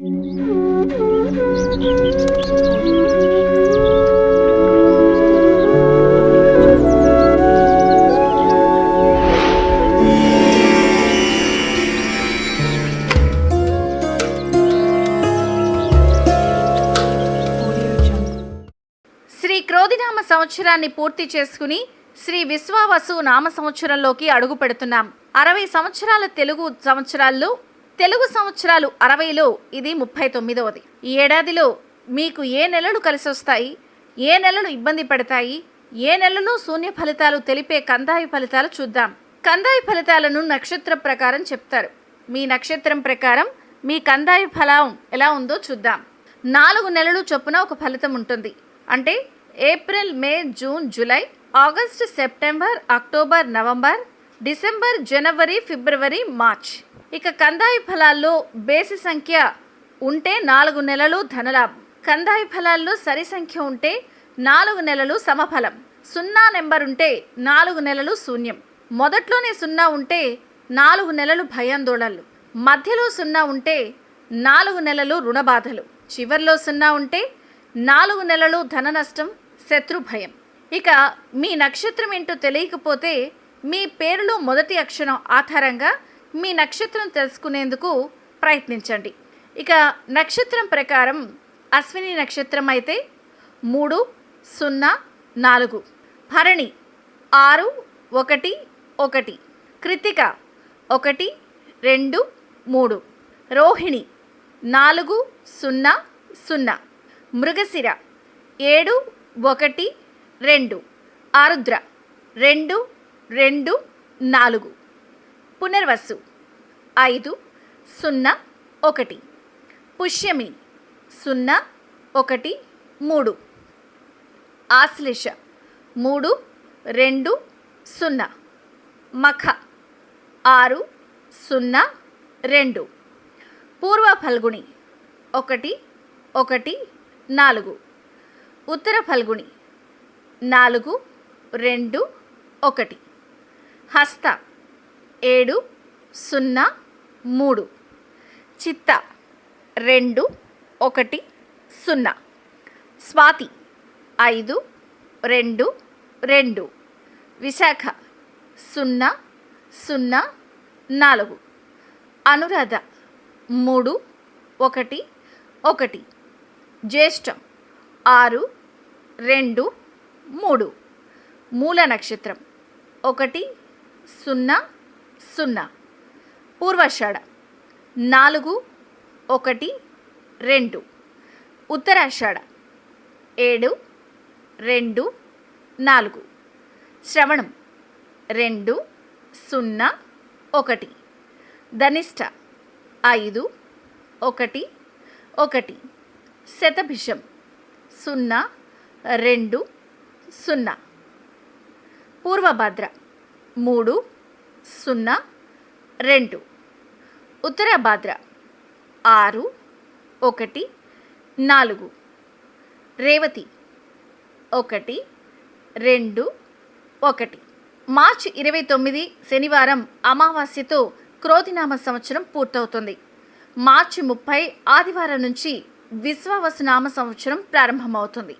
శ్రీ క్రోధినామ సంవత్సరాన్ని పూర్తి చేసుకుని శ్రీ విశ్వావసు నామ సంవత్సరంలోకి అడుగు పెడుతున్నాం. అరవై సంవత్సరాల తెలుగు సంవత్సరాల్లో తెలుగు సంవత్సరాలు అరవైలో ఇది ముప్పై తొమ్మిదవది. ఈ ఏడాదిలో మీకు ఏ నెలలు కలిసి వస్తాయి ఏ నెలలు ఇబ్బంది పడతాయి? ఏ నెలలో శూన్య ఫలితాలు తెలిపే కందాయి ఫలితాలు చూద్దాం. కందాయి ఫలితాలను నక్షత్ర ప్రకారం చెప్తారు. మీ నక్షత్రం ప్రకారం మీ కందాయి ఫలం ఎలా ఉందో చూద్దాం. నాలుగు నెలలు చొప్పున ఒక ఫలితం ఉంటుంది. అంటే April May June July August September October November December జనవరి ఫిబ్రవరి మార్చ్. ఇక కందాయి ఫలాల్లో బేసి సంఖ్య ఉంటే నాలుగు నెలలు ధనలాభం. కందాయి ఫలాల్లో సరి సంఖ్య ఉంటే నాలుగు నెలలు సమఫలం. సున్నా నెంబర్ ఉంటే నాలుగు నెలలు శూన్యం. మొదట్లోనే సున్నా ఉంటే నాలుగు నెలలు భయాందోళనలు. మధ్యలో సున్నా ఉంటే నాలుగు నెలలు రుణబాధలు. చివర్లో సున్నా ఉంటే నాలుగు నెలలు ధన నష్టం శత్రు భయం. ఇక మీ నక్షత్రం ఏంటో తెలియకపోతే మీ పేరులో మొదటి అక్షరం ఆధారంగా మీ నక్షత్రం తెలుసుకునేందుకు ప్రయత్నించండి. ఇక నక్షత్రం ప్రకారం అశ్విని నక్షత్రం అయితే మూడు సున్నా నాలుగు భరణి ఆరు ఒకటి ఒకటి కృతిక ఒకటి రెండు మూడు రోహిణి నాలుగు సున్నా సున్నా మృగశిర ఏడు ఒకటి రెండు ఆరుద్ర రెండు రెండు నాలుగు. పునర్వసు. ఐదు సున్నా ఒకటి. పుష్యమి సున్నా ఒకటి మూడు. ఆశ్లేష మూడు రెండు సున్నా. మఖ ఆరు సున్నా రెండు. పూర్వ ఫల్గుణి ఒకటి ఒకటి నాలుగు. ఉత్తర ఫల్గుణి నాలుగు రెండు ఒకటి. హస్త ఏడు సున్నా మూడు. చిత్త రెండు ఒకటి సున్నా. స్వాతి ఐదు రెండు రెండు. విశాఖ సున్నా సున్నా నాలుగు. అనురాధ మూడు ఒకటి ఒకటి. జ్యేష్టం ఆరు రెండు మూడు. మూల నక్షత్రం ఒకటి సున్నా సున్నా. పూర్వషాఢ. నాలుగు ఒకటి రెండు. ఉత్తరాషాఢ. ఏడు రెండు నాలుగు. శ్రవణం. రెండు సున్నా ఒకటి. ధనిష్ట. ఐదు ఒకటి ఒకటి. శతభిషం. సున్నా రెండు సున్నా. పూర్వభద్ర. మూడు సున్నా రెండు. ఉత్తర భాద్ర ఆరు ఒకటి నాలుగు. రేవతి ఒకటి రెండు ఒకటి. మార్చి ఇరవై తొమ్మిది శనివారం అమావాస్యతో క్రోధినామ సంవత్సరం పూర్తవుతుంది. మార్చి ముప్పై ఆదివారం నుంచి విశ్వావసునామ సంవత్సరం ప్రారంభమవుతుంది.